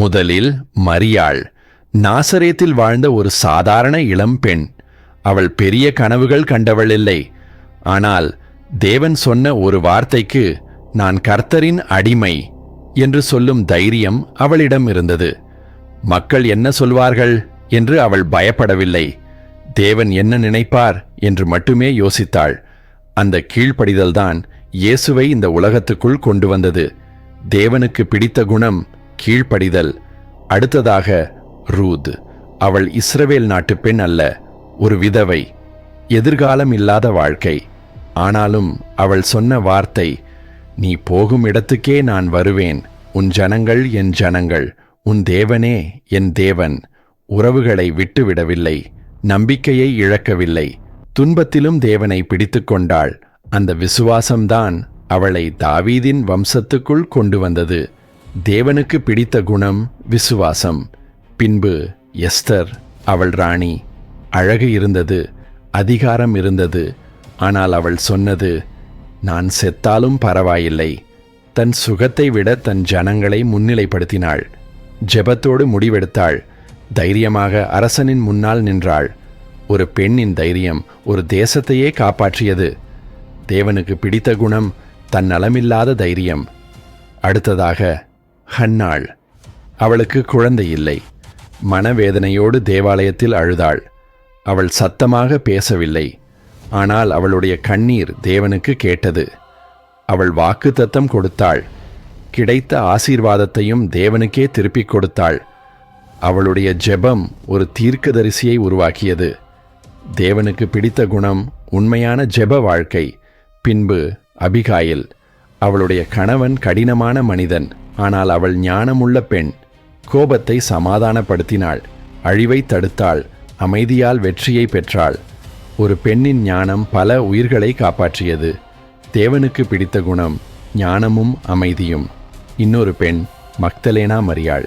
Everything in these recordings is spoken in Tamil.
முதலில் மரியாள். நாசரேத்தில் வாழ்ந்த ஒரு சாதாரண இளம் பெண். அவள் பெரிய கனவுகள் கண்டவள் இல்லை. ஆனால் தேவன் சொன்ன ஒரு வார்த்தைக்கு நான் கர்த்தரின் அடிமை என்று சொல்லும் தைரியம் அவளிடம் இருந்தது. மக்கள் என்ன சொல்வார்கள் என்று அவள் பயப்படவில்லை. தேவன் என்ன நினைப்பார் என்று மட்டுமே யோசித்தாள். அந்த கீழ்ப்படிதல்தான் இயேசுவை இந்த உலகத்துக்குள் கொண்டு வந்தது. தேவனுக்கு பிடித்த குணம் கீழ்ப்படிதல். அடுத்ததாக ரூத். அவள் இஸ்ரவேல் நாட்டு பெண் அல்ல ஒரு விதவை. எதிர்காலம் இல்லாத வாழ்க்கை. ஆனாலும் அவள் சொன்ன வார்த்தை நீ போகும் இடத்துக்கே நான் வருவேன். உன் ஜனங்கள் என் ஜனங்கள். உன் தேவனே என் தேவன். உறவுகளை விட்டுவிடவில்லை. நம்பிக்கையை இழக்கவில்லை. துன்பத்திலும் தேவனை பிடித்து கொண்டாள். அந்த விசுவாசம்தான் அவளை தாவீதின் வம்சத்துக்குள் கொண்டு வந்தது. தேவனுக்கு பிடித்த குணம் விசுவாசம். பின்பு எஸ்தர் அவள் ராணி. அழகு இருந்தது அதிகாரம் இருந்தது. ஆனால் அவள் சொன்னது நான் செத்தாலும் பரவாயில்லை. தன் சுகத்தை விட தன் ஜனங்களை முன்னிலைப்படுத்தினாள். ஜெபத்தோடு முடிவெடுத்தாள். தைரியமாக அரசனின் முன்னால் நின்றாள். ஒரு பெண்ணின் தைரியம் ஒரு தேசத்தையே காப்பாற்றியது. தேவனுக்கு பிடித்த குணம் தன் நலமில்லாத தைரியம். அடுத்ததாக ஹன்னாள். அவளுக்கு குழந்தை இல்லை. மனவேதனையோடு தேவாலயத்தில் அழுதாள். அவள் சத்தமாக பேசவில்லை. ஆனால் அவளுடைய கண்ணீர் தேவனுக்கு கேட்டது. அவள் வாக்குத்தத்தம் கொடுத்தாள். கிடைத்த ஆசீர்வாதத்தையும் தேவனுக்கே திருப்பிக் கொடுத்தாள். அவளுடைய ஜெபம் ஒரு தீர்க்கதரிசியை உருவாக்கியது. தேவனுக்கு பிடித்த குணம் உண்மையான ஜெப வாழ்க்கை. பின்பு அபிகாயில் அவளுடைய கணவன் கடினமான மனிதன். ஆனால் அவள் ஞானமுள்ள பெண். கோபத்தை சமாதானப்படுத்தினாள். அழிவை தடுத்தாள். அமைதியால் வெற்றியை பெற்றாள். ஒரு பெண்ணின் ஞானம் பல உயிர்களை காப்பாற்றியது. தேவனுக்கு பிடித்த குணம் ஞானமும் அமைதியும். இன்னொரு பெண் மக்தலேனா மரியாள்.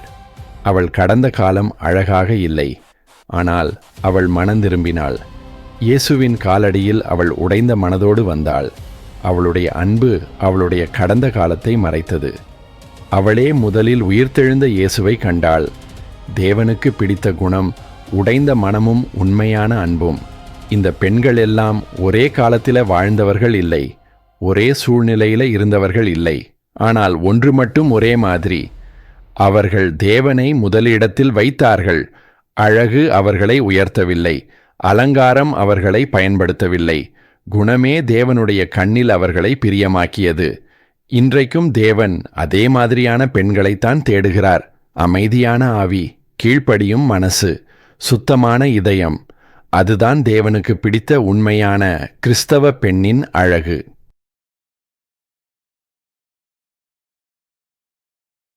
அவள் கடந்த காலம் அழகாக இல்லை. ஆனால் அவள் மனம் திரும்பினாள். இயேசுவின் காலடியில் அவள் உடைந்த மனதோடு வந்தாள். அவளுடைய அன்பு அவளுடைய கடந்த காலத்தை மறைத்தது. அவளே முதலில் உயிர்த்தெழுந்த இயேசுவை கண்டாள். தேவனுக்கு பிடித்த குணம் உடைந்த மனமும் உண்மையான அன்பும். இந்த பெண்கள் எல்லாம் ஒரே காலத்தில் வாழ்ந்தவர்கள் இல்லை ஒரே சூழ்நிலையில இருந்தவர்கள் இல்லை. ஆனால் ஒன்று மட்டும் ஒரே மாதிரி. அவர்கள் தேவனை முதலிடத்தில் வைத்தார்கள் அழகு அவர்களை உயர்த்தவில்லை அலங்காரம் அவர்களை பயன்படுத்தவில்லை. குணமே தேவனுடைய கண்ணில் அவர்களை பிரியமாக்கியது. இன்றைக்கும் தேவன் அதே மாதிரியான பெண்களைத்தான் தேடுகிறார். அமைதியான ஆவி கீழ்ப்படியும் மனசு சுத்தமான இதயம். அதுதான் தேவனுக்கு பிடித்த உண்மையான கிறிஸ்தவ பெண்ணின் அழகு.